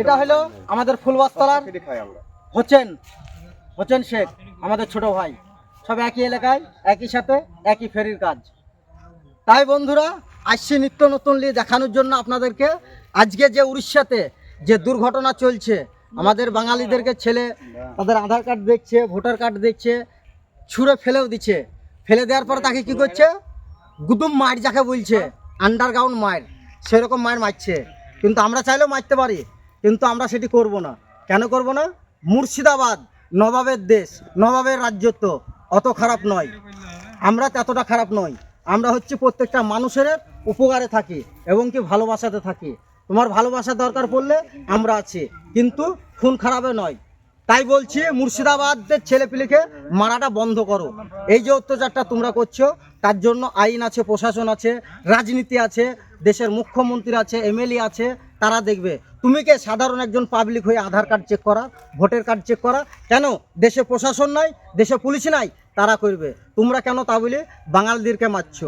এটা হলো আমাদের ফুলবাস্তলার হোসেন হোসেন শেখ আমাদের ছোট ভাই। সব একই এলাকায় একই সাথে একই ফেরির কাজ। তাই বন্ধুরা আসছি নিত্য নতুন নিয়ে দেখানোর জন্য আপনাদেরকে। আজকে যে উড়িষ্যাতে যে দুর্ঘটনা চলছে আমাদের বাঙালিদেরকে ছেলে তাদের আধার কার্ড দেখছে ভোটার কার্ড দেখছে ছুঁড়ে ফেলেও দিচ্ছে। ফেলে দেওয়ার পর তাকে কি করছে? গুদুম মার যাকে বলছে আন্ডারগ্রাউন্ড মার সেরকম মার মারছে। কিন্তু আমরা চাইলেও মারতে পারি, কিন্তু আমরা সেটি করব না। কেন করব না? মুর্শিদাবাদ নবাবের দেশ, নবাবের রাজ্য তো অত খারাপ নয়। আমরা ততটা খারাপ নই। আমরা হচ্ছে প্রত্যেকটা মানুষের উপকারে থাকি এবং কি ভালোবাসাতে থাকি। তোমার ভালোবাসা দরকার পড়লে আমরা আছি, কিন্তু খুন খারাপে নয়। তাই বলছি, মুর্শিদাবাদের ছেলেপিলেকে মারাটা বন্ধ করো। এই যে অত্যাচারটা তোমরা করছ তার জন্য আইন আছে, প্রশাসন আছে, রাজনীতি আছে, দেশের মুখ্যমন্ত্রী আছে, এমএলএ আছে, তারা দেখবে। তুমি কে সাধারণ একজন পাবলিক হয়ে আধার কার্ড চেক করা, ভোটার কার্ড চেক করা? কেন? দেশে প্রশাসন নাই, দেশে পুলিশ নাই, তারা করবে। তোমরা কেন তা বলে বাঙালদেরকে মারছো?